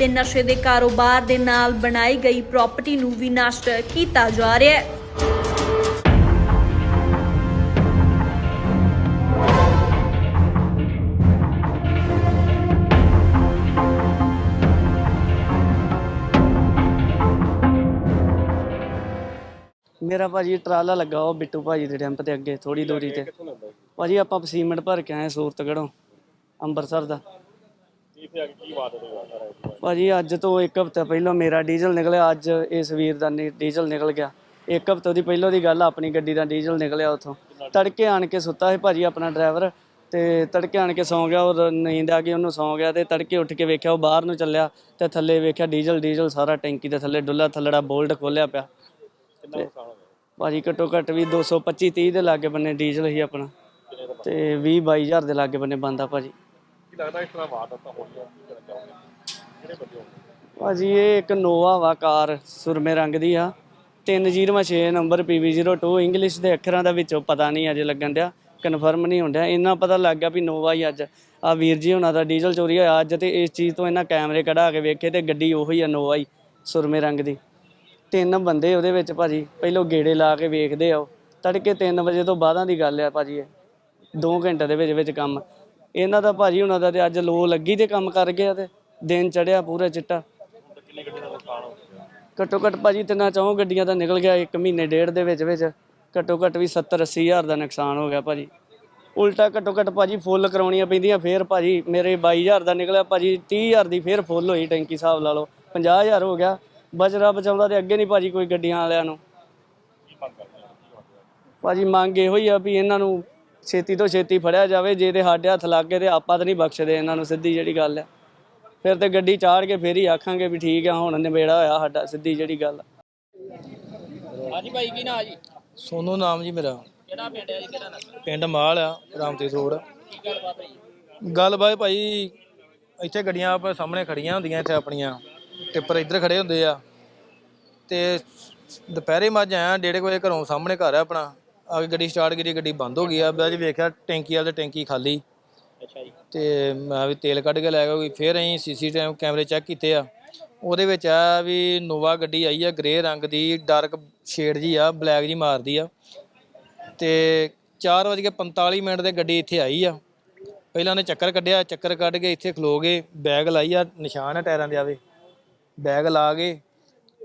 ਤੇ ਨਸ਼ੇ ਦੇ ਕਾਰੋਬਾਰ ਦੇ ਨਾਲ ਬਣਾਈ ਗਈ ਪ੍ਰਾਪਰਟੀ ਨੂੰ ਵੀ ਨਸ਼ਟ ਕੀਤਾ ਜਾ ਰਿਹਾ ਹੈ। ਮੇਰਾ ਭਾਜੀ ਟਰਾਲਾ ਲੱਗਾ ਉਹ ਬਿੱਟੂ ਭਾਜੀ ਦੇ ਡੈਂਪ ਤੇ ਅੱਗੇ ਥੋੜੀ ਦੂਰੀ ਤੇ। ਭਾਜੀ ਆਪਾਂ ਸੀਮੈਂਟ ਭਰ ਕੇ ਆਏ ਸੂਰਤਗੜੋਂ ਅੰਮ੍ਰਿਤਸਰ ਦਾ। ਭਾਜੀ ਅੱਜ ਤੋਂ ਇੱਕ ਹਫ਼ਤਾ ਪਹਿਲਾਂ ਮੇਰਾ ਡੀਜ਼ਲ ਨਿਕਲਿਆ ਅੱਜ ਇਸ ਵੀਰ ਦਾ ਨੀ- ਡੀਜ਼ਲ ਨਿਕਲ ਗਿਆ। ਇੱਕ ਹਫ਼ਤੇ ਦੀ ਪਹਿਲਾਂ ਦੀ ਗੱਲ ਆ, ਆਪਣੀ ਗੱਡੀ ਦਾ ਡੀਜ਼ਲ ਨਿਕਲਿਆ ਉਥੋਂ। ਤੜਕੇ ਆਣ ਕੇ ਸੁੱਤਾ ਸੀ ਭਾਜੀ ਆਪਣਾ ਡਰਾਈਵਰ ਤੇ ਤੜਕੇ ਆਣ ਕੇ ਸੌਂ ਗਿਆ ਔਰ ਨੀਂਦ ਆ ਗਈ ਉਹਨੂੰ ਸੌਂ ਗਿਆ ਤੇ ਤੜਕੇ ਉੱਠ ਕੇ ਵੇਖਿਆ ਉਹ ਬਾਹਰ ਨੂੰ ਚੱਲਿਆ ਤੇ ਥੱਲੇ ਵੇਖਿਆ ਡੀਜ਼ਲ ਡੀਜ਼ਲ ਸਾਰਾ ਟੈਂਕੀ ਦੇ ਥੱਲੇ ਡੁੱਲਾ ਥੱਲੜਾ ਬੋਲਟ ਖੋਲਿਆ ਪਿਆ। ਭਾਜੀ ਘੱਟੋ ਘੱਟ ਵੀ 225 30 ਦੇ ਲਾਗੇ ਬੰਨੇ ਡੀਜ਼ਲ ਹੀ ਆਪਣਾ। ਤੇ 20 22000 ਦੇ ਲਾਗੇ ਬੰਨੇ ਬੰਦਾ ਭਾਜੀ। ਭਾਜੀ, ਇਹ ਇੱਕ ਨੋਵਾ ਵਾ ਕਾਰ, ਸੁਰਮੇ ਰੰਗ ਦੀ ਆ। 306 ਨੰਬਰ PV02 ਇੰਗਲਿਸ਼ ਦੇ ਅੱਖਰਾਂ ਦਾ ਵਿੱਚੋਂ ਪਤਾ ਨਹੀਂ ਅਜੇ ਲੱਗਣ ਡਿਆ ਕਨਫਰਮ ਨਹੀਂ ਹੁੰਦਿਆ ਇੰਨਾ ਪਤਾ ਲੱਗ ਗਿਆ ਵੀ ਨੋਵਾ ਹੀ ਅੱਜ ਆ ਵੀਰ ਜੀ ਉਹਨਾਂ ਦਾ ਡੀਜ਼ਲ ਚੋਰੀ ਹੋਇਆ ਅੱਜ ਤੇ ਇਸ ਚੀਜ਼ ਤੋਂ ਇਹਨਾਂ ਕੈਮਰੇ ਕਢਾ ਕੇ ਵੇਖੇ ਤੇ ਗੱਡੀ ਉਹੀ ਆ ਨੋਵਾ ਹੀ, ਸੁਰਮੇ ਰੰਗ ਦੀ। ਤਿੰਨ ਬੰਦੇ ਉਹਦੇ ਵਿੱਚ ਭਾਜੀ, ਪਹਿਲੋਂ ਗੇੜੇ ਲਾ ਕੇ ਵੇਖਦੇ ਆ ਉਹ। ਤੜਕੇ 3 ਵਜੇ ਤੋਂ ਬਾਅਦਾਂ ਦੀ ਗੱਲ ਆ ਭਾਜੀ ਇਹ 2 ਘੰਟੇ ਦੇ ਵਿੱਚ ਵਿੱਚ ਕੰਮ। ਇਹਨਾਂ ਦਾ ਭਾਜੀ ਉਹਨਾਂ ਦਾ ਤੇ ਅੱਜ ਲੋ ਲੱਗੀ ਤੇ ਕੰਮ ਕਰ ਗਿਆ ਤੇ ਦਿਨ ਚੜਿਆ ਪੂਰਾ ਚਿੱਟਾ। ਘੱਟੋ ਘੱਟ ਭਾਜੀ ਤਿੰਨਾਂ ਚੌਂ ਗੱਡੀਆਂ ਦਾ ਨਿਕਲ ਗਿਆ ਇੱਕ ਮਹੀਨੇ ਡੇਢ ਦੇ ਵਿੱਚ ਵਿੱਚ। ਘੱਟੋ ਘੱਟ ਵੀ 70 80 ਹਜ਼ਾਰ ਦਾ ਨੁਕਸਾਨ ਹੋ ਗਿਆ ਭਾਜੀ। ਉਲਟਾ ਘੱਟੋ ਘੱਟ ਭਾਜੀ ਫੁੱਲ ਕਰਾਉਣੀਆਂ ਪੈਂਦੀਆਂ, ਫੇਰ ਭਾਜੀ ਮੇਰੇ 22000 ਦਾ ਨਿਕਲਿਆ, ਭਾਜੀ 30000 ਦੀ ਫੇਰ ਫੁੱਲ ਹੋਈ ਟੈਂਕੀ ਹਿਸਾਬ ਲਾ ਲਓ 50000 ਹੋ ਗਿਆ। ਬਜਰਾ ਬਚਾਉਂਦਾ ਤੇ ਅੱਗੇ ਨਹੀਂ ਭਾਜੀ ਕੋਈ ਗੱਡੀਆਂ ਵਾਲਿਆਂ ਨੂੰ। ਭਾਜੀ ਮੰਗ ਇਹੋ ਹੀ ਆ ਵੀ ਇਹਨਾਂ ਨੂੰ ਛੇਤੀ ਤੋਂ ਛੇਤੀ ਫੜਿਆ ਜਾਵੇ ਜੇ ਤੇ ਸਾਡੇ ਹੱਥ ਲੱਗ ਗਏ ਤੇ ਆਪਾਂ ਤਾਂ ਨਹੀਂ ਬਖਸ਼ਦੇ ਇਹਨਾਂ ਨੂੰ ਸਿੱਧੀ ਜਿਹੜੀ ਗੱਲ ਆ ਫਿਰ ਤੇ ਗੱਡੀ ਚਾੜ ਕੇ ਫੇਰ ਹੀ ਆਖਾਂਗੇ ਵੀ ਠੀਕ ਆ ਹੁਣ ਨਿਬੇੜਾ ਹੋਇਆ ਸਾਡਾ ਸਿੱਧੀ ਜਿਹੜੀ ਗੱਲ ਆ। ਹਾਂਜੀ ਭਾਈ ਕੀ ਨਾਂ ਜੀ? ਸੋਨੂ ਨਾਮ ਜੀ ਮੇਰਾ। ਕਿਹੜਾ ਪਿੰਡ ਹੈ ਜੀ ਕਿਹੜਾ ਨਸਲ ਪਿੰਡ ਮਾਲ ਆ ਰਾਮਤੀਰਥ ਰੋਡ। ਕੀ ਗੱਲਬਾਤ ਭਾਈ ਇੱਥੇ ਗੱਡੀਆਂ ਆਪਾਂ ਸਾਹਮਣੇ ਖੜੀਆਂ ਹੁੰਦੀਆਂ ਇੱਥੇ ਆਪਣੀਆਂ ਟਿੱਪਰ ਇੱਧਰ ਖੜੇ ਹੁੰਦੇ ਆ। ਤੇ ਦੁਪਹਿਰੇ ਮੱਝ ਆਇਆ ਡੇਢ ਵਜੇ ਘਰੋਂ ਸਾਹਮਣੇ ਘਰ ਆ ਆਪਣਾ। ਆ ਕੇ ਗੱਡੀ ਸਟਾਰਟ ਕੀਤੀ ਗੱਡੀ ਬੰਦ ਹੋ ਗਈ ਆ। ਬਾਅਦ 'ਚ ਵੇਖਿਆ ਟੈਂਕੀ ਵਾਲੀ ਟੈਂਕੀ ਖਾਲੀ। ਅੱਛਾ ਜੀ। ਤੇ ਮੈਂ ਵੀ ਤੇਲ ਕੱਢ ਕੇ ਲੈ ਗਿਆ ਕੋਈ ਫਿਰ ਅਸੀਂ ਸੀਸੀ ਕੈਮਰੇ ਚੈੱਕ ਕੀਤੇ ਆ। ਉਹਦੇ ਵਿੱਚ ਆ ਵੀ ਨੋਵਾ ਗੱਡੀ ਆਈ ਆ ਗ੍ਰੇ ਰੰਗ ਦੀ ਡਾਰਕ ਸ਼ੇਡ ਜੀ ਆ ਬਲੈਕ ਜੀ ਮਾਰਦੀ ਆ। ਤੇ 4:45 ਮਿੰਟ ਦੇ ਗੱਡੀ ਇੱਥੇ ਆਈ ਆ। ਪਹਿਲਾਂ ਉਹਨੇ ਚੱਕਰ ਕੱਢਿਆ ਚੱਕਰ ਕੱਢ ਕੇ ਇੱਥੇ ਖਲੋ ਗਏ। ਬੈਗ ਲਾਈ ਆ ਨਿਸ਼ਾਨ ਆ ਟਾਇਰਾਂ ਦੇ ਆਵੇ। ਬੈਗ ਲਾ ਕੇ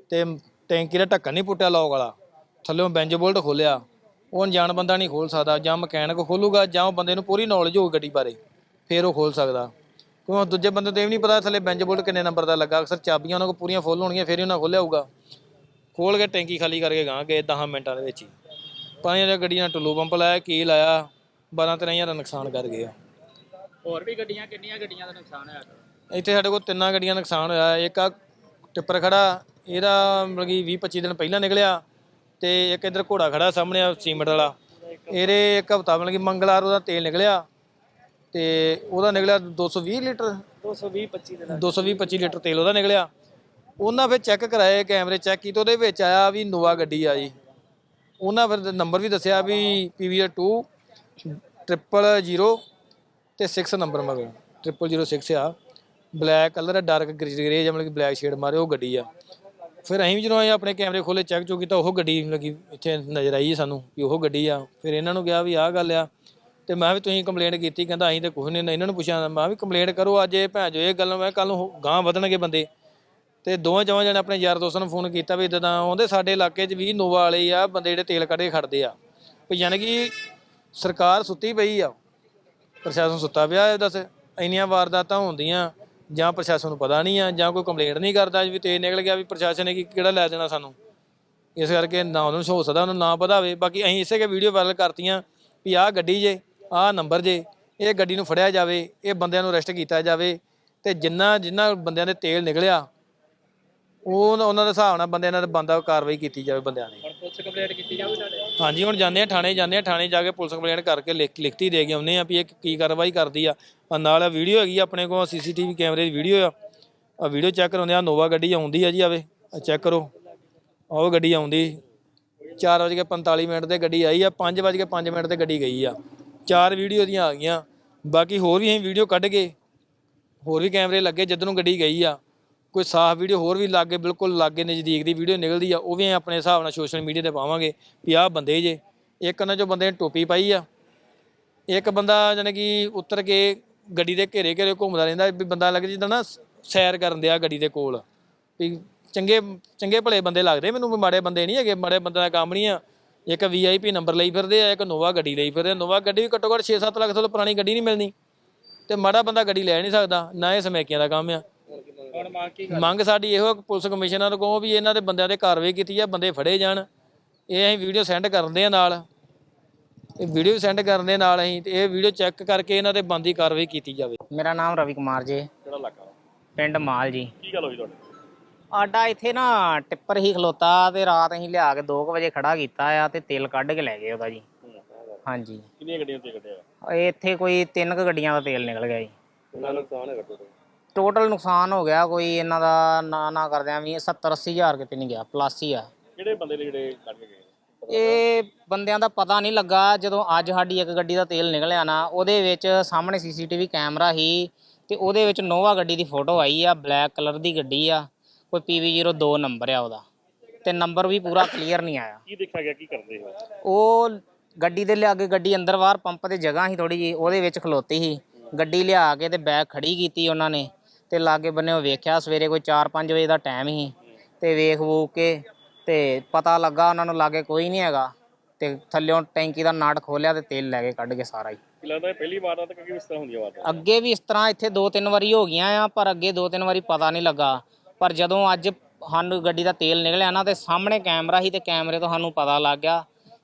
ਤੇ ਟੈਂਕੀ ਦਾ ਢੱਕਣ ਨਹੀਂ ਪੁੱਟਿਆ ਲੋਕ ਵਾਲਾ। ਥੱਲੇੋਂ ਬੈਂਜ ਬੋਲਟ ਖੋਲਿਆ। ਉਹ ਅਣਜਾਣ ਬੰਦਾ ਨਹੀਂ ਖੋਲ ਸਕਦਾ ਜਾਂ ਮਕੈਨਿਕ ਖੋਲੂਗਾ ਜਾਂ ਉਹ ਬੰਦੇ ਨੂੰ ਪੂਰੀ ਨੌਲੇਜ ਹੋਊ ਗੱਡੀ ਬਾਰੇ ਫਿਰ ਉਹ ਖੋਲ ਸਕਦਾ। ਕਿਉਂ ਦੂਜੇ ਬੰਦੇ ਤੋਂ ਵੀ ਨਹੀਂ ਪਤਾ ਥੱਲੇ ਬੈਂਜ ਬੋਲਟ ਕਿੰਨੇ ਨੰਬਰ ਦਾ ਲੱਗਾ ਅਕਸਰ ਚਾਬੀਆਂ ਉਹਨਾਂ ਕੋਲ ਪੂਰੀਆਂ ਫੁੱਲ ਹੋਣਗੀਆਂ ਫਿਰ ਹੀ ਉਹਨਾਂ ਖੋਲਿਆ ਹੋਊਗਾ। ਖੋਲ ਕੇ ਟੈਂਕੀ ਖਾਲੀ ਕਰਕੇ ਗਾਂ ਗਏ 10 ਮਿੰਟਾਂ ਦੇ ਵਿੱਚ ਹੀ। ਪੰਜ ਹਜ਼ਾਰ ਗੱਡੀ ਨਾਲ ਟੁੱਲੂ ਪੰਪ ਲਾਇਆ ਕੀ ਲਾਇਆ 12 13000 ਦਾ ਨੁਕਸਾਨ ਕਰ ਗਏ ਆ। ਹੋਰ ਵੀ ਗੱਡੀਆਂ ਕਿੰਨੀਆਂ ਗੱਡੀਆਂ ਦਾ ਨੁਕਸਾਨ ਹੋਇਆ? ਇੱਥੇ ਸਾਡੇ ਕੋਲ ਤਿੰਨਾਂ ਗੱਡੀਆਂ ਦਾ ਨੁਕਸਾਨ ਹੋਇਆ ਇੱਕ ਆ ਟਿੱਪਰ ਖੜਾ ਇਹਦਾ ਮਤਲਬ ਕਿ 20 25 ਦਿਨ ਪਹਿਲਾਂ ਨਿਕਲਿਆ ਤੇ ਇੱਕ ਇਧਰ ਘੋੜਾ ਖੜਾ ਸਾਹਮਣੇ ਆ ਸੀਮੈਂਟ ਵਾਲਾ। ਇਹਦੇ ਇੱਕ ਹਫਤਾ ਮਤਲਬ ਕਿ ਮੰਗਲਵਾਰ ਉਹਦਾ ਤੇਲ ਨਿਕਲਿਆ ਤੇ ਉਹਦਾ ਨਿਕਲਿਆ 220 ਲੀਟਰ। 220 25 ਦੇ 220 25 ਲੀਟਰ ਤੇਲ ਉਹਦਾ ਨਿਕਲਿਆ। ਉਹਨਾਂ ਫਿਰ ਚੈੱਕ ਕਰਾਏ ਕੈਮਰੇ ਚੈੱਕ ਕੀਤੇ ਉਹਦੇ ਵਿੱਚ ਆਇਆ ਵੀ ਨੋਵਾ ਗੱਡੀ ਆ ਜੀ। ਉਹਨਾਂ ਫਿਰ ਨੰਬਰ ਵੀ ਦੱਸਿਆ ਵੀ PVR 2 ਟ੍ਰਿਪਲ 0 ਤੇ 6 ਨੰਬਰ ਮਗਰ। ਟ੍ਰਿਪਲ 06 ਆ। ਬਲੈਕ ਕਲਰ ਡਾਰਕ ਗ੍ਰੇ ਜਿਹਾ ਮਤਲਬ ਕਿ ਬਲੈਕ ਸ਼ੇਡ ਮਾਰੇ ਉਹ ਗੱਡੀ ਆ। ਫਿਰ ਅਸੀਂ ਵੀ ਜਦੋਂ ਆਏ ਆਪਣੇ ਕੈਮਰੇ ਖੋਲੇ ਚੈੱਕ ਚੋ ਕੀਤਾ, ਉਹ ਗੱਡੀ ਲੱਗੀ ਇੱਥੇ ਨਜ਼ਰ ਆਈ ਸਾਨੂੰ ਵੀ ਉਹ ਗੱਡੀ ਆ। ਫਿਰ ਇਹਨਾਂ ਨੂੰ ਕਿਹਾ ਵੀ ਆਹ ਗੱਲ ਆ। ਤੇ ਮੈਂ ਵੀ ਤੁਸੀਂ ਕੰਪਲੇਂਟ ਕੀਤੀ, ਕਹਿੰਦਾ ਅਸੀਂ ਤਾਂ ਕੁਝ ਨਹੀਂ, ਇਹਨਾਂ ਨੂੰ ਪੁੱਛਿਆ, ਮੈਂ ਵੀ ਕੰਪਲੇਂਟ ਕਰੋ ਅੱਜ ਇਹ ਭੈਣ ਜੋ ਇਹ ਗੱਲ ਮੈਂ ਕੱਲ ਨੂੰ ਗਾਂ ਵਧਣਗੇ ਬੰਦੇ। ਤੇ ਦੋਵੇਂ ਜਵਾਂ ਜਣੇ ਆਪਣੇ ਯਾਰ ਦੋਸਤਾਂ ਨੂੰ ਫੋਨ ਕੀਤਾ ਵੀ ਇਦਾਂ ਦਾ ਆਉਂਦੇ ਸਾਡੇ ਇਲਾਕੇ 'ਚ ਵੀ ਨੋਵਾ ਵਾਲੇ ਆ, ਬੰਦੇ ਜਿਹੜੇ ਤੇਲ ਕੱਢ ਕੇ ਖੜਦੇ ਆ। ਵੀ ਯਾਨੀ ਕਿ ਸਰਕਾਰ ਸੁੱਤੀ ਪਈ ਆ, ਪ੍ਰਸ਼ਾਸਨ ਸੁੱਤਾ ਪਿਆ ਹੈ ਦੱਸ, ਇੰਨੀਆਂ ਵਾਰਦਾਤਾਂ ਹੁੰਦੀਆਂ। ਜਾਂ ਪ੍ਰਸ਼ਾਸਨ ਨੂੰ ਪਤਾ ਨਹੀਂ ਆ, ਜਾਂ ਕੋਈ ਕੰਪਲੇਂਟ ਨਹੀਂ ਕਰਦਾ, ਵੀ ਤੇਲ ਨਿਕਲ ਗਿਆ ਵੀ ਪ੍ਰਸ਼ਾਸਨ ਨੇ ਕੀ ਕਿਹੜਾ ਲੈ ਦੇਣਾ ਸਾਨੂੰ। ਇਸ ਕਰਕੇ ਨਾ ਉਹਨੂੰ ਹੋ ਸਕਦਾ, ਉਹਨੂੰ ਨਾ ਪਤਾ ਹੋਵੇ ਬਾਕੀ ਅਸੀਂ ਇਸੇ ਕੇ ਵੀਡੀਓ ਵਾਇਰਲ ਕਰਤੀਆਂ, ਵੀ ਆਹ ਗੱਡੀ ਜੇ, ਆਹ ਨੰਬਰ ਜੇ, ਇਹ ਗੱਡੀ ਨੂੰ ਫੜਿਆ ਜਾਵੇ, ਇਹ ਬੰਦਿਆਂ ਨੂੰ ਅਰੈਸਟ ਕੀਤਾ ਜਾਵੇ, ਤੇ ਜਿੰਨਾ ਜਿੰਨਾ ਬੰਦਿਆਂ ਦੇ ਤੇਲ ਨਿਕਲਿਆ, ਉਹ ਉਹਨਾਂ ਦੇ ਹਿਸਾਬ ਨਾਲ ਬੰਦਿਆਂ ਨਾਲ ਬੰਦਾ ਕਾਰਵਾਈ ਕੀਤੀ ਜਾਵੇ ਬੰਦਿਆਂ ਦੀ। ਪੁਲਿਸ ਕੰਪਲੇਂਟ ਕੀਤੀ ਜਾਵੇ ਤੁਹਾਡੇ ਹਾਂਜੀ, ਹੁਣ ਜਾਂਦੇ ਆ ਥਾਣੇ, ਜਾਂਦੇ ਆ ਥਾਣੇ ਜਾ ਕੇ ਪੁਲਿਸ ਕੰਪਲੇਂਟ ਕਰਕੇ ਲਿਖ, ਲਿਖਤੀ ਦੇ ਕੇ ਆਉਂਦੇ ਆ ਵੀ ਇਹ ਕੀ ਕਾਰਵਾਈ ਕਰਦੀ ਆ। ਆਹ ਨਾਲ ਵੀਡੀਓ ਹੈਗੀ ਆ ਆਪਣੇ ਕੋਲ ਸੀਸੀਟੀਵੀ ਕੈਮਰੇ ਦੀ ਵੀਡੀਓ ਆ। ਆ ਵੀਡੀਓ ਚੈੱਕ ਕਰਾਉਂਦੇ ਆ, ਨੋਵਾ ਗੱਡੀ ਆਉਂਦੀ ਆ ਜੀ ਆਵੇ, ਆ ਚੈੱਕ ਕਰੋ। ਆਓ ਗੱਡੀ ਆਉਂਦੀ 4:45 ਮਿੰਟ ਤੇ ਗੱਡੀ ਆਈ ਆ 5:05 ਮਿੰਟ ਤੇ ਗੱਡੀ ਗਈ ਆ। ਚਾਰ ਵੀਡੀਓ ਦੀਆਂ ਆ ਗਈਆਂ, ਬਾਕੀ ਹੋਰ ਵੀ ਅਸੀਂ ਵੀਡੀਓ ਕੱਢ ਕੇ, ਹੋਰ ਵੀ ਕੈਮਰੇ ਲੱਗੇ ਜਿੱਧਰ ਨੂੰ ਗੱਡੀ ਗਈ ਆ। ਕੋਈ ਸਾਫ਼ ਵੀਡੀਓ ਹੋਰ ਵੀ ਲਾਗੇ, ਬਿਲਕੁਲ ਲਾਗੇ ਨਜ਼ਦੀਕ ਦੀ ਵੀਡੀਓ ਨਿਕਲਦੀ ਆ, ਉਹ ਵੀ ਆਪਣੇ ਹਿਸਾਬ ਨਾਲ ਸੋਸ਼ਲ ਮੀਡੀਆ ਤੇ ਪਾਵਾਂਗੇ ਵੀ ਆਹ ਬੰਦੇ ਜੇ। ਇੱਕ ਉਹਨਾਂ ਚੋਂ ਬੰਦੇ ਨੇ ਟੋਪੀ ਪਾਈ ਆ। ਇੱਕ ਬੰਦਾ ਜਾਣੀ ਕਿ ਉੱਤਰ ਕੇ ਗੱਡੀ ਦੇ ਘੇਰੇ ਘੇਰੇ ਘੁੰਮਦਾ ਰਹਿੰਦਾ, ਵੀ ਬੰਦਾ ਲੱਗ ਜਿੱਦਾਂ ਨਾ ਸੈਰ ਕਰਨ ਦਿਆ ਗੱਡੀ ਦੇ ਕੋਲ। ਵੀ ਚੰਗੇ ਚੰਗੇ ਭਲੇ ਬੰਦੇ ਲੱਗਦੇ ਮੈਨੂੰ, ਵੀ ਮਾੜੇ ਬੰਦੇ ਨਹੀਂ ਹੈਗੇ, ਮਾੜੇ ਬੰਦੇ ਦਾ ਕੰਮ ਨਹੀਂ ਆ। ਇੱਕ ਵੀਆਈਪੀ ਨੰਬਰ ਲਈ ਫਿਰਦੇ ਆ, ਇੱਕ ਨੋਵਾ ਗੱਡੀ ਲਈ ਫਿਰਦੇ ਆ। ਨੋਵਾ ਗੱਡੀ ਵੀ ਘੱਟੋ ਘੱਟ 6-7 ਲੱਖ ਤੋਂ ਪੁਰਾਣੀ ਗੱਡੀ ਨਹੀਂ ਮਿਲਣੀ। ਤੇ ਮਾੜਾ ਬੰਦਾ ਗੱਡੀ ਲੈ ਨਹੀਂ ਸਕਦਾ, ਨਾ ਇਹ ਸਮੈਕੀਆਂ ਦਾ ਕੰਮ ਆ। ਹੁਣ ਮੰਗ ਕੀ ਮੰਗ ਸਾਡੀ ਇਹੋ ਕਿ ਪੁਲਿਸ ਕਮਿਸ਼ਨਰ ਕੋਲ ਵੀ ਇਹਨਾਂ ਦੇ ਬੰਦਿਆਂ ਤੇ ਕਾਰਵਾਈ ਕੀਤੀ ਆ ਬੰਦੇ ਫੜੇ ਜਾਣ। ਇਹ ਅਸੀਂ ਵੀਡੀਓ ਸੈਂਡ ਕਰਦੇ ਆ ਨਾਲ। ਇਹ ਵੀਡੀਓ ਸੈਂਡ ਕਰਨ ਦੇ ਨਾਲ ਅਸੀਂ ਤੇ ਇਹ ਵੀਡੀਓ ਚੈੱਕ ਕਰਕੇ ਇਹਨਾਂ ਤੇ ਬੰਦੀ ਕਾਰਵਾਈ ਕੀਤੀ ਜਾਵੇ। ਮੇਰਾ ਨਾਮ ਰਵੀ ਕੁਮਾਰ ਜੀ। ਕਿਹੜਾ ਇਲਾਕਾ ਪਿੰਡ ਮਾਲ ਜੀ। ਕੀ ਗੱਲ ਹੋਈ ਤੁਹਾਡੇ? ਆਡਾ ਇੱਥੇ ਨਾ ਟਿੱਪਰ ਹੀ ਖਲੋਤਾ ਤੇ ਰਾਤ ਅਸੀਂ ਲਿਆ ਕੇ 2 ਵਜੇ ਖੜਾ ਕੀਤਾ ਆ ਤੇ ਤੇਲ ਕੱਢ ਕੇ ਲੈ ਗਏ ਉਹਦਾ ਜੀ। ਹਾਂਜੀ। ਕਿੰਨੀਆਂ ਗੱਡੀਆਂ ਤੇ ਕੱਢਿਆ? ਇਹ ਇੱਥੇ ਕੋਈ ਤਿੰਨ ਕੁ ਗੱਡੀਆਂ ਦਾ ਤੇਲ ਨਿਕਲ ਗਿਆ ਜੀ। ਕਿੰਨਾ ਨੁਕਸਾਨ ਹੈਗਾ ਟੋਟਲ ਟੋਟਲ ਨੁਕਸਾਨ ਹੋ ਗਿਆ ਕੋਈ ਇਹਨਾਂ ਦਾ ਨਾ ਨਾ ਕਰਦਿਆਂ ਵੀ 70 80 ਹਜ਼ਾਰ ਕਿਤੇ ਨਹੀਂ ਗਿਆ ਪਲੱਸ ਹੀ ਆ। ਕਿਹੜੇ ਬੰਦੇ ਨੇ ਜਿਹੜੇ ਕੱਢ ਕੇ ਗਏ? ਇਹ ਬੰਦਿਆਂ ਦਾ ਪਤਾ ਨਹੀਂ ਲੱਗਾ ਜਦੋਂ ਅੱਜ ਸਾਡੀ ਇੱਕ ਗੱਡੀ ਦਾ ਤੇਲ ਨਿਕਲਿਆ ਨਾ ਉਹਦੇ ਵਿੱਚ ਸਾਹਮਣੇ ਸੀਸੀਟੀਵੀ ਕੈਮਰਾ ਹੀ ਤੇ ਉਹਦੇ ਵਿੱਚ ਨੋਵਾ ਗੱਡੀ ਦੀ ਫੋਟੋ ਆਈ ਆ ਬਲੈਕ ਕਲਰ ਦੀ ਗੱਡੀ ਆ ਕੋਈ PV02 ਨੰਬਰ ਆ ਉਹਦਾ। ਤੇ ਨੰਬਰ ਵੀ ਪੂਰਾ ਕਲੀਅਰ ਨਹੀਂ ਆਇਆ। ਕੀ ਦੇਖਿਆ ਗਿਆ ਕੀ ਕਰਦੇ ਹੋ? ਉਹ ਗੱਡੀ ਦੇ ਲਿਆ ਕੇ ਗੱਡੀ ਅੰਦਰ ਬਾਹਰ ਪੰਪ ਤੇ ਜਗ੍ਹਾ ਸੀ ਥੋੜੀ ਜੀ ਉਹਦੇ ਵਿੱਚ ਖਲੋਤੀ ਸੀ। ਗੱਡੀ ਲਿਆ ਕੇ ਤੇ ਬੈਗ ਖੜੀ ਕੀਤੀ ਉਹਨਾਂ ਨੇ। ਤੇ ਲਾਗੇ ਬੰਨੇ ਉਹ ਵੇਖਿਆ ਸਵੇਰੇ ਕੋਈ 4-5 ਵਜੇ ਦਾ ਟਾਈਮ ਸੀ ਤੇ ਵੇਖ ਵੂਕ ਕੇ ਤੇ ਪਤਾ ਲੱਗਾ ਉਹਨਾਂ ਨੂੰ ਲਾਗੇ ਕੋਈ ਨਹੀਂ ਹੈਗਾ ਤੇ ਥੱਲਿਓਂ ਟੈਂਕੀ ਦਾ ਨਾਟ ਖੋਲਿਆ ਤੇ ਤੇਲ ਲੈ ਕੇ ਕੱਢ ਕੇ ਸਾਰਾ ਹੀ। ਲੱਗਦਾ ਇਹ ਪਹਿਲੀ ਵਾਰ ਆ ਤਾਂ ਕਿਉਂਕਿ ਇਸ ਤਰ੍ਹਾਂ ਹੁੰਦੀ ਆ ਵਾਰ ਅੱਗੇ ਵੀ ਇਸ ਤਰ੍ਹਾਂ ਇੱਥੇ ਦੋ ਤਿੰਨ ਵਾਰੀ ਹੋ ਗਈਆਂ ਆ ਪਰ ਅੱਗੇ ਦੋ ਤਿੰਨ ਵਾਰੀ ਪਤਾ ਨਹੀਂ ਲੱਗਾ। ਪਰ ਜਦੋਂ ਅੱਜ ਸਾਨੂੰ ਗੱਡੀ ਦਾ ਤੇਲ ਨਿਕਲਿਆ ਨਾ ਤੇ ਸਾਹਮਣੇ ਕੈਮਰਾ ਸੀ ਤੇ ਕੈਮਰੇ ਤੋਂ ਸਾਨੂੰ ਪਤਾ ਲੱਗ ਗਿਆ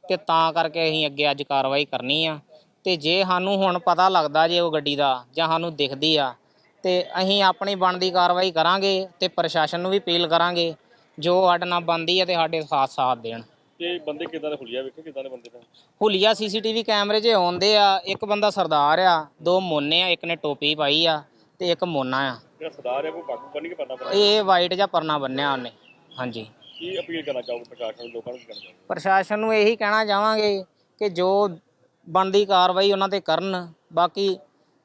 ਤੇ ਤਾਂ ਕਰਕੇ ਅਸੀਂ ਅੱਗੇ ਅੱਜ ਕਾਰਵਾਈ ਕਰਨੀ ਆ। ਤੇ ਜੇ ਸਾਨੂੰ ਹੁਣ ਪਤਾ ਲੱਗਦਾ ਜੇ ਉਹ ਗੱਡੀ ਦਾ ਜਾਂ ਸਾਨੂੰ ਦਿਖਦੀ ਆ ਤੇ ਅਸੀਂ ਆਪਣੀ ਬਣਦੀ ਕਾਰਵਾਈ ਕਰਾਂਗੇ ਤੇ ਪ੍ਰਸ਼ਾਸਨ ਨੂੰ ਵੀ ਅਪੀਲ ਕਰਾਂਗੇ ਜੋ ਸਾਡੇ ਨਾਲ ਬੰਦੀ ਹੈ ਤੇ ਸਾਡੇ ਸਾਥ ਸਾਥ ਦੇਣ। ਤੇ ਬੰਦੇ ਕਿਦਾਂ ਦੇ ਹੁਲੀਆ ਵੇਖੋ ਕਿਦਾਂ ਦੇ ਬੰਦੇ ਤਾਂ ਹੁਲੀਆ ਸੀਸੀਟੀਵੀ ਕੈਮਰੇ 'ਚ ਆਉਂਦੇ ਆ ਇੱਕ ਬੰਦਾ ਸਰਦਾਰ ਆ ਦੋ ਮੋਨੇ ਆ ਇੱਕ ਨੇ ਟੋਪੀ ਪਾਈ ਆ ਤੇ ਇੱਕ ਮੋਨਾ ਆ। ਜਿਹੜਾ ਸਰਦਾਰ ਹੈ ਕੋਈ ਪੱਗ ਬੰਨ ਕੇ ਪਰਨਾ ਪਾ ਇਹ ਵਾਈਟ ਜਾਂ ਪਰਨਾ ਬੰਨਿਆ ਉਹਨੇ ਹਾਂਜੀ। ਕੀ ਅਪੀਲ ਕਰਨਾ ਚਾਹੋਗੇ ਪ੍ਰਸ਼ਾਸਨ ਨੂੰ ਲੋਕਾਂ ਨੂੰ ਕੀ ਚਾਹੋਗੇ? ਪ੍ਰਸ਼ਾਸਨ ਨੂੰ ਇਹੀ ਕਹਿਣਾ ਚਾਹਾਂਗੇ ਕਿ ਜੋ ਬਣਦੀ ਕਾਰਵਾਈ ਉਹਨਾਂ ਤੇ ਕਰਨ ਬਾਕੀ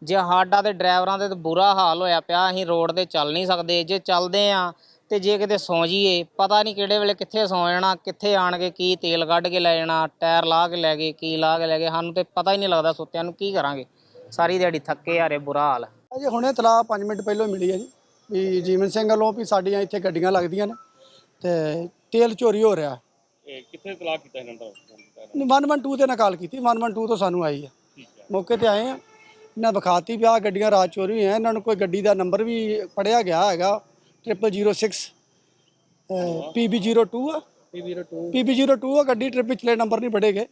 ਜੇ ਸਾਡਾ ਤੇ ਡਰਾਈਵਰਾਂ ਦੇ ਤਾਂ ਬੁਰਾ ਹਾਲ ਹੋਇਆ ਪਿਆ ਅਸੀਂ ਰੋਡ ਤੇ ਚੱਲ ਨਹੀਂ ਸਕਦੇ। ਜੇ ਚੱਲਦੇ ਆ ਤੇ ਜੇ ਕਿਤੇ ਸੌਂ ਜਾਈਏ ਪਤਾ ਨਹੀਂ ਕਿਹੜੇ ਵੇਲੇ ਕਿੱਥੇ ਸੌਂ ਜਾਣਾ ਕਿੱਥੇ ਆਣ ਕੇ ਕੀ ਤੇਲ ਕੱਢ ਕੇ ਲੈ ਜਾਣਾ ਟਾਇਰ ਲਾ ਕੇ ਲੈ ਗਏ ਕੀ ਲਾ ਕੇ ਲੈ ਗਏ ਸਾਨੂੰ ਤੇ ਪਤਾ ਹੀ ਨਹੀਂ ਲੱਗਦਾ ਸੁੱਤਿਆਂ ਨੂੰ ਕੀ ਕਰਾਂਗੇ। ਸਾਰੀ ਦਿਹਾੜੀ ਥੱਕੇ ਹਾਰੇ ਬੁਰਾ ਹਾਲ। ਅਜੇ ਹੁਣੇ ਤਲਾਹ 5 ਮਿੰਟ ਪਹਿਲਾਂ ਮਿਲੀ ਹੈ ਜੀ। ਵੀ ਜੀਵਨ ਸਿੰਘ ਵੱਲੋਂ ਵੀ ਸਾਡੀਆਂ ਇੱਥੇ ਗੱਡੀਆਂ ਲੱਗਦੀਆਂ ਨੇ ਤੇ ਤੇਲ ਚੋਰੀ ਹੋ ਰਿਹਾ। ਕਿੱਥੇ ਤਲਾਕ ਕੀਤਾ ਇਹਨਾਂ ਦਾ? 112 ਤੇ ਨਕਾਲ ਕੀਤੀ 112 ਤੋਂ ਸਾਨੂੰ ਆਈ ਹੈ। ਮੌਕੇ ਤੇ ਆਏ ਆ। ਇਹਨਾਂ ਵਿਖਾਤੀ ਵੀ ਆਹ ਗੱਡੀਆਂ ਰਾਤ ਚੋਰੀ ਹੋਈਆਂ। ਇਹਨਾਂ ਨੂੰ ਕੋਈ ਗੱਡੀ ਦਾ ਨੰਬਰ ਵੀ ਪੜਿਆ ਗਿਆ ਹੈਗਾ। 0006 PB02 ਆ। PB02 ਆ ਗੱਡੀ ਟ੍ਰਿਪ ਪਿਛਲੇ ਨੰਬਰ ਨਹੀਂ ਪੜੇ ਗਏ।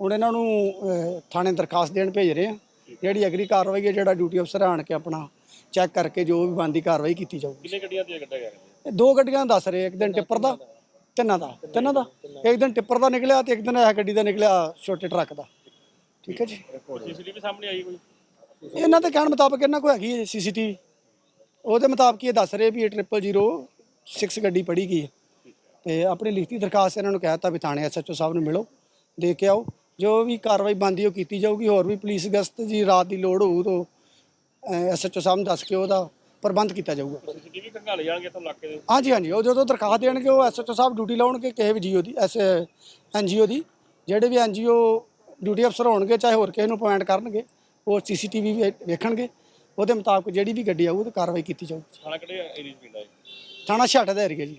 ਹੁਣ ਇਹਨਾਂ ਨੂੰ ਅਹ, ਥਾਣੇ ਦਰਖਾਸਤ ਦੇਣ ਭੇਜ ਰਹੇ ਆ। ਜਿਹੜੀ ਅਗਲੀ ਕਾਰਵਾਈ ਹੈ ਜਿਹੜਾ ਡਿਊਟੀ ਅਫਸਰ ਆਣ ਕੇ ਆਪਣਾ ਚੈੱਕ ਕਰਕੇ ਜੋ ਵੀ ਬੰਦੀ ਕਾਰਵਾਈ ਕੀਤੀ ਜਾਊਗੀ। ਕਿੰਨੇ ਗੱਡੀਆਂ ਤੇ ਕੱਢਿਆ ਗਿਆ ਇਹ ਦੋ ਗੱਡੀਆਂ ਦੱਸ ਰਹੇ ਇੱਕ ਦਿਨ ਟਿੱਪਰ ਦਾ ਤਿੰਨਾਂ ਦਾ ਤਿੰਨਾਂ ਦਾ। ਇੱਕ ਦਿਨ ਟਿੱਪਰ ਦਾ ਨਿਕਲਿਆ ਤੇ ਇੱਕ ਦਿਨ ਇਹ ਗੱਡੀ ਦਾ ਨਿਕਲਿਆ ਛੋਟੇ ਟਰੱਕ ਦਾ। ਠੀਕ ਹੈ ਜੀ। ਸੀਸੀਟੀਵੀ ਸਾਹਮਣੇ ਆਈ ਕੋਈ? ਇਹਨਾਂ ਦੇ ਕਹਿਣ ਮੁਤਾਬਕ ਇਹਨਾਂ ਕੋਲ ਹੈਗੀ ਹੈ ਸੀਸੀਟੀਵੀ ਉਹਦੇ ਮੁਤਾਬਕ ਇਹ ਦੱਸ ਰਹੇ ਵੀ ਇਹ 0006 ਗੱਡੀ ਪੜੀ ਗਈ ਹੈ। ਤੇ ਆਪਣੀ ਲਿਖਤੀ ਦਰਖਾਸਤ ਇਹਨਾਂ ਨੂੰ ਕਹਿਤਾ ਵੀ ਥਾਣੇ ਐਸਐਚਓ ਸਾਹਿਬ ਨੂੰ ਮਿਲੋ ਦੇ ਕੇ ਆਓ। ਜੋ ਵੀ ਕਾਰਵਾਈ ਬਣਦੀ ਉਹ ਕੀਤੀ ਜਾਊਗੀ ਹੋਰ ਵੀ ਪੁਲਿਸ ਗਸਤ ਜੀ ਰਾਤ ਦੀ ਲੋੜ ਹੋਊ ਤਾਂ ਐਸਐਚਓ ਸਾਹਿਬ ਨੂੰ ਦੱਸ ਕੇ ਉਹਦਾ ਪ੍ਰਬੰਧ ਕੀਤਾ ਜਾਊਗਾ। ਸੀਸੀਟੀਵੀ ਖੰਗਾਲੇ ਜਾਣਗੇ ਤੁਹਾਨੂੰ ਇਲਾਕੇ ਦੇ ਹਾਂਜੀ ਹਾਂਜੀ ਉਹ ਜਦੋਂ ਦਰਖਾਸਤ ਦੇਣਗੇ ਉਹ ਐਸਐਚਓ ਸਾਹਿਬ ਡਿਊਟੀ ਲਾਉਣਗੇ ਕਿਸੇ ਵੀ ਜੀਓ ਦੀ ਐਸ ਐਨਜੀਓ ਦੀ। ਜਿਹੜੇ ਵੀ ਐਨਜੀਓ ਡਿਊਟੀ ਅਫਸਰ ਹੋਣਗੇ ਚਾਹੇ ਹੋਰ ਕਿਸੇ ਨੂੰ ਅਪਾਇੰਟ ਕਰਨਗੇ। ਉਹ ਸੀਸੀਟੀਵੀ ਵੇਖਣਗੇ। ਉਹਦੇ ਮੁਤਾਬਕ ਜਿਹੜੀ ਵੀ ਗੱਡੀ ਆਊ ਉਹ ਤੇ ਕਾਰਵਾਈ ਕੀਤੀ ਜਾਊਗੀ ਥਾਣਾ ਕਿਹੜੇ ਏਰੀਆ ਚ ਪੈਂਦਾ ਹੈ ਥਾਣਾ ਛਾਟਾ ਦਾ ਏਰੀਆ ਜੀ।